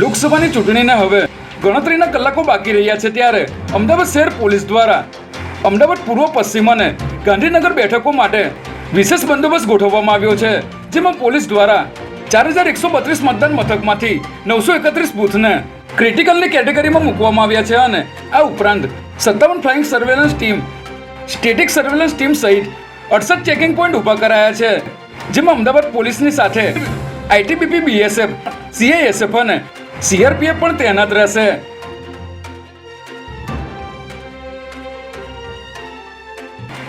લોકસભાની ચૂંટણીને હવે ગણતરીના કલાકો બાકી રહ્યા છે ત્યારે અમદાવાદ શહેર પોલીસ દ્વારા અમદાવાદ પૂર્વ પશ્ચિમ અને ગાંધીનગર બેઠકો માટે વિશેષ બંદોબસ્ત ગોઠવવામાં આવ્યો છે, જેમાં પોલીસ દ્વારા ચાર હજાર એકસો બત્રીસ મતદાન મથકમાંથી નવસો એકત્રીસ બૂથને ક્રિટિકલની કેટેગરીમાં મૂકવામાં આવ્યા છે અને આ ઉપરાંત સત્તાવન flying surveillance team, static surveillance team સહિત અડસઠ ચેકિંગ પોઈન્ટ ઊભા કરાયા છે, જેમાં અમદાવાદ પોલીસની સાથે આઈટીબીપી, બીએસએફ, સીઆઈએસએફ અને સીઆરપીએફ પણ તૈનાત રહેશે.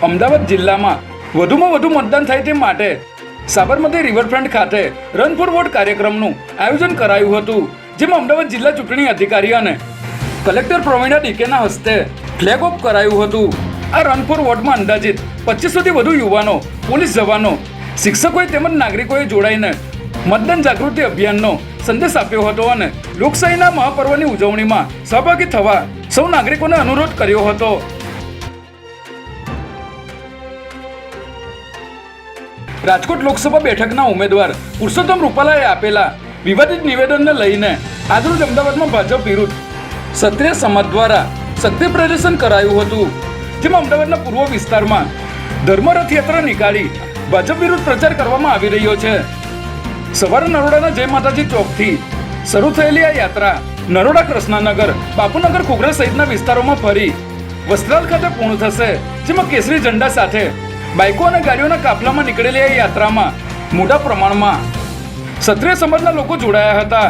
અમદાવાદ જિલ્લામાં વધુમાં વધુ મતદાન થાય તે માટે સાબરમતી રિવરફ્રન્ટ ખાતે રન ફોર વોટ કાર્યક્રમનું આયોજન કરાયું હતું, જેમાં અમદાવાદ જિલ્લા ચૂંટણી અધિકારી અને કલેક્ટર પ્રવીણા ડીકેના હસ્તે ફ્લેગ ઓફ કરાયું હતું. આ રન ફોર વોટમાં અંદાજિત પચીસોથી વધુ યુવાનો, પોલીસ જવાનો, શિક્ષકોએ તેમજ નાગરિકોએ જોડાઈને મતદાન જાગૃતિ અભિયાનનો સંદેશ આપ્યો હતો અને લોકશાહીના મહાપર્વની ઉજવણીમાં સહભાગી થવા સૌ નાગરિકોને અનુરોધ કર્યો હતો. રાજકોટ લોકસભા બેઠકના ઉમેદવાર પુરુષોત્તમ રૂપાલાએ આપેલા વિવાદિત નિવેદનને લઈને આજરોજ અમદાવાદમાં ભાજપ વિરુદ્ધ ક્ષત્રિય સમાજ દ્વારા શક્તિ પ્રદર્શન કરાયું હતું, જેમાં અમદાવાદના પૂર્વ વિસ્તારમાં ધર્મરથ યાત્રા નીકાળી ભાજપ વિરુદ્ધ પ્રચાર કરવામાં આવી રહ્યો છે. સવારે નરોડાના જય માતાજી ચોકથી શરૂ થયેલી આ યાત્રા નરોડા કૃષ્ણનગર, બાપુનગર ખોખરા સહિતના વિસ્તારોમાં ફરી. વસ્ત્રાલ ખાતે પૂર્ણ થશે, જેમાં કેસરી ઝંડા સાથે બાઇકો અને ગાડીઓના કાફલામાં નીકળેલી આ યાત્રામાં મોટા પ્રમાણમાં ક્ષત્રિય સમાજના લોકો જોડાયા હતા.